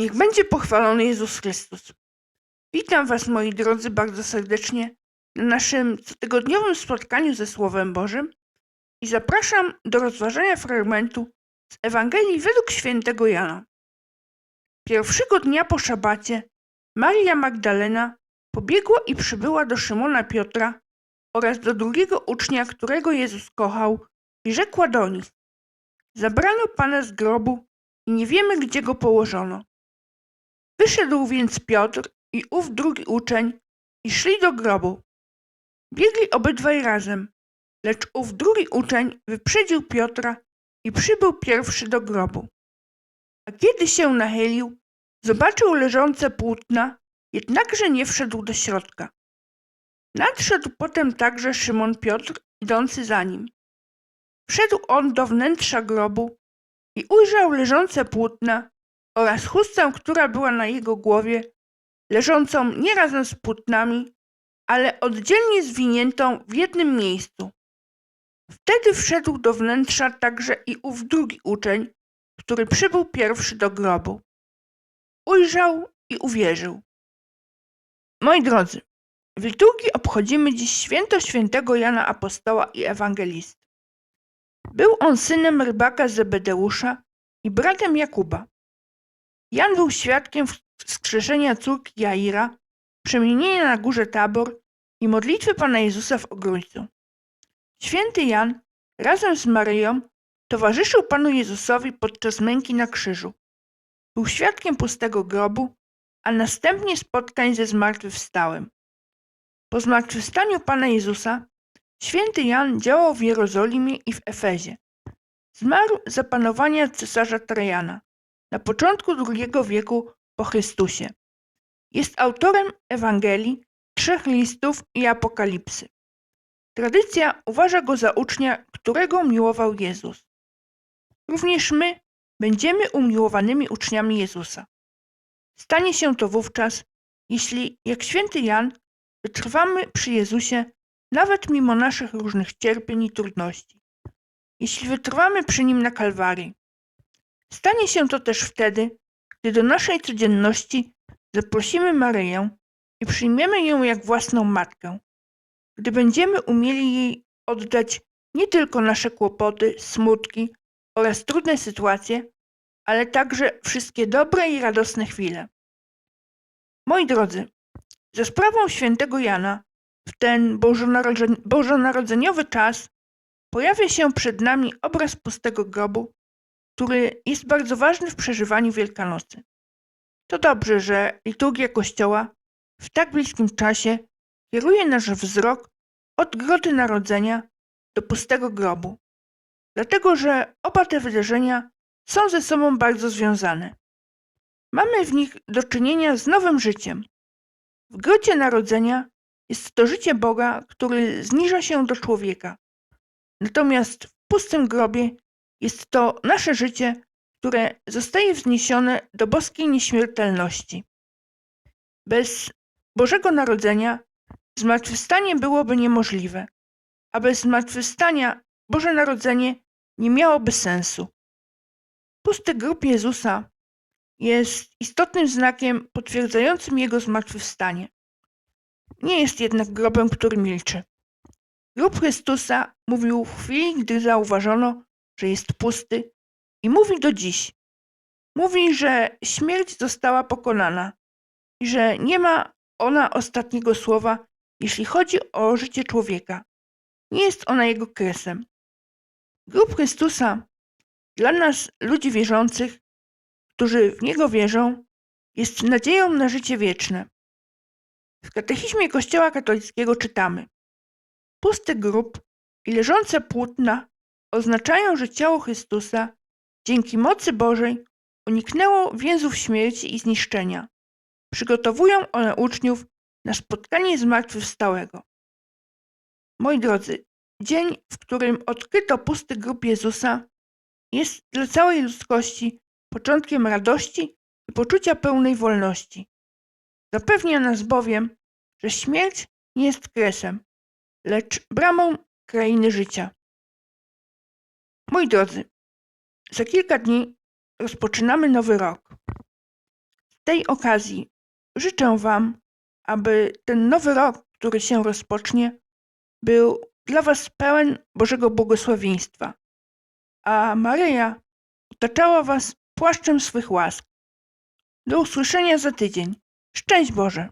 Niech będzie pochwalony Jezus Chrystus. Witam Was, moi drodzy, bardzo serdecznie na naszym cotygodniowym spotkaniu ze Słowem Bożym i zapraszam do rozważania fragmentu z Ewangelii według świętego Jana. Pierwszego dnia po szabacie Maria Magdalena pobiegła i przybyła do Szymona Piotra oraz do drugiego ucznia, którego Jezus kochał i rzekła do nich Zabrano Pana z grobu i nie wiemy, gdzie go położono. Wyszedł więc Piotr i ów drugi uczeń i szli do grobu. Biegli obydwaj razem, lecz ów drugi uczeń wyprzedził Piotra i przybył pierwszy do grobu. A kiedy się nachylił, zobaczył leżące płótna, jednakże nie wszedł do środka. Nadszedł potem także Szymon Piotr, idący za nim. Wszedł on do wnętrza grobu i ujrzał leżące płótna oraz chustę, która była na jego głowie, leżącą nie razem z płótnami, ale oddzielnie zwiniętą w jednym miejscu. Wtedy wszedł do wnętrza także i ów drugi uczeń, który przybył pierwszy do grobu. Ujrzał i uwierzył. Moi drodzy, w liturgii obchodzimy dziś święto świętego Jana Apostoła i Ewangelisty. Był on synem rybaka Zebedeusza i bratem Jakuba. Jan był świadkiem wskrzeszenia córki Jaira, przemienienia na górze Tabor i modlitwy Pana Jezusa w ogrójcu. Święty Jan razem z Maryją towarzyszył Panu Jezusowi podczas męki na krzyżu. Był świadkiem pustego grobu, a następnie spotkań ze zmartwychwstałym. Po zmartwychwstaniu Pana Jezusa święty Jan działał w Jerozolimie i w Efezie. Zmarł za panowania cesarza Trajana na początku II wieku po Chrystusie. Jest autorem Ewangelii, trzech listów i Apokalipsy. Tradycja uważa go za ucznia, którego miłował Jezus. Również my będziemy umiłowanymi uczniami Jezusa. Stanie się to wówczas, jeśli, jak święty Jan, wytrwamy przy Jezusie nawet mimo naszych różnych cierpień i trudności. Jeśli wytrwamy przy Nim na Kalwarii. Stanie się to też wtedy, gdy do naszej codzienności zaprosimy Maryję i przyjmiemy ją jak własną matkę, gdy będziemy umieli jej oddać nie tylko nasze kłopoty, smutki oraz trudne sytuacje, ale także wszystkie dobre i radosne chwile. Moi drodzy, za sprawą świętego Jana w ten bożonarodzeniowy czas pojawia się przed nami obraz pustego grobu, który jest bardzo ważny w przeżywaniu Wielkanocy. To dobrze, że liturgia Kościoła w tak bliskim czasie kieruje nasz wzrok od grody narodzenia do pustego grobu, dlatego że oba te wydarzenia są ze sobą bardzo związane. Mamy w nich do czynienia z nowym życiem. W grocie narodzenia jest to życie Boga, który zniża się do człowieka. Natomiast w pustym grobie jest to nasze życie, które zostaje wzniesione do boskiej nieśmiertelności. Bez Bożego Narodzenia zmartwychwstanie byłoby niemożliwe, a bez zmartwychwstania Boże Narodzenie nie miałoby sensu. Pusty grób Jezusa jest istotnym znakiem potwierdzającym Jego zmartwychwstanie. Nie jest jednak grobem, który milczy. Grób Chrystusa mówił w chwili, gdy zauważono, że jest pusty i mówi do dziś. Mówi, że śmierć została pokonana i że nie ma ona ostatniego słowa, jeśli chodzi o życie człowieka. Nie jest ona jego kresem. Grób Chrystusa dla nas, ludzi wierzących, którzy w Niego wierzą, jest nadzieją na życie wieczne. W katechizmie Kościoła katolickiego czytamy: Pusty grób i leżące płótna oznaczają, że ciało Chrystusa dzięki mocy Bożej uniknęło więzów śmierci i zniszczenia. Przygotowują one uczniów na spotkanie zmartwychwstałego. Moi drodzy, dzień, w którym odkryto pusty grób Jezusa, jest dla całej ludzkości początkiem radości i poczucia pełnej wolności. Zapewnia nas bowiem, że śmierć nie jest kresem, lecz bramą krainy życia. Moi drodzy, za kilka dni rozpoczynamy nowy rok. tej okazji życzę Wam, aby ten nowy rok, który się rozpocznie, był dla Was pełen Bożego błogosławieństwa, a Maryja otaczała Was płaszczem swych łask. Do usłyszenia za tydzień. Szczęść Boże!